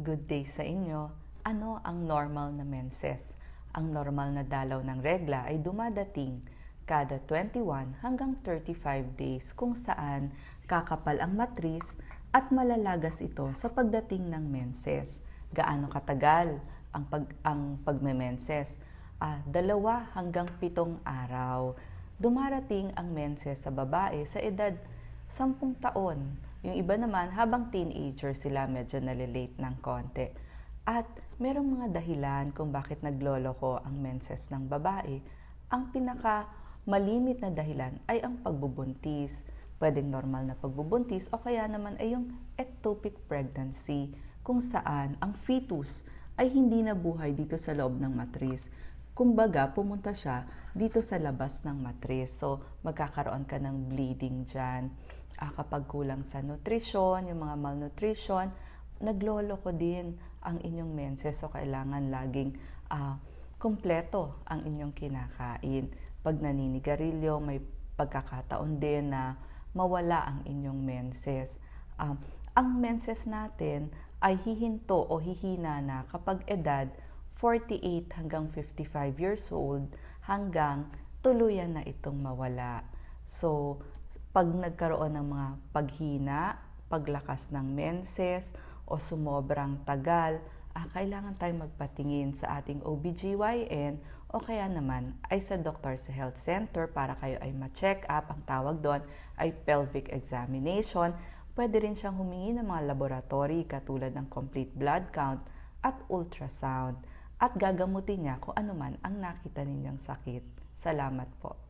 Good day sa inyo. Ano ang normal na menses? Ang normal na dalaw ng regla ay dumadating kada 21 hanggang 35 days kung saan kakapal ang matris at malalagas ito sa pagdating ng menses. Gaano katagal ang pag ang pagmemenses? Ah, dalawa hanggang pitong araw. Dumarating ang menses sa babae sa edad 10 taon. Yung iba naman, habang teenager sila, medyo nalilate ng konti. At merong mga dahilan kung bakit nagloloko ang menses ng babae. Ang pinaka malimit na dahilan ay ang pagbubuntis. Pwedeng normal na pagbubuntis o kaya naman ay yung ectopic pregnancy kung saan ang fetus ay hindi nabuhay dito sa loob ng matris. Kumbaga, pumunta siya dito sa labas ng matris. So, magkakaroon ka ng bleeding dyan uh, kapag kulang sa nutrisyon, yung mga malnutrition, nagloloko din ang inyong menses. So, kailangan laging uh, kumpleto ang inyong kinakain. Pag naninigarilyo, may pagkakataon din na mawala ang inyong menses. Um, ang menses natin ay hihinto o hihina na kapag edad 48 hanggang 55 years old hanggang tuluyan na itong mawala. So, pag nagkaroon ng mga paghina, paglakas ng menses, o sumobrang tagal, ah, kailangan tayong magpatingin sa ating OBGYN o kaya naman ay sa doktor sa health center para kayo ay ma-check up. Ang tawag doon ay pelvic examination. Pwede rin siyang humingi ng mga laboratory katulad ng complete blood count at ultrasound at gagamutin niya kung ano man ang nakita ninyong sakit. Salamat po.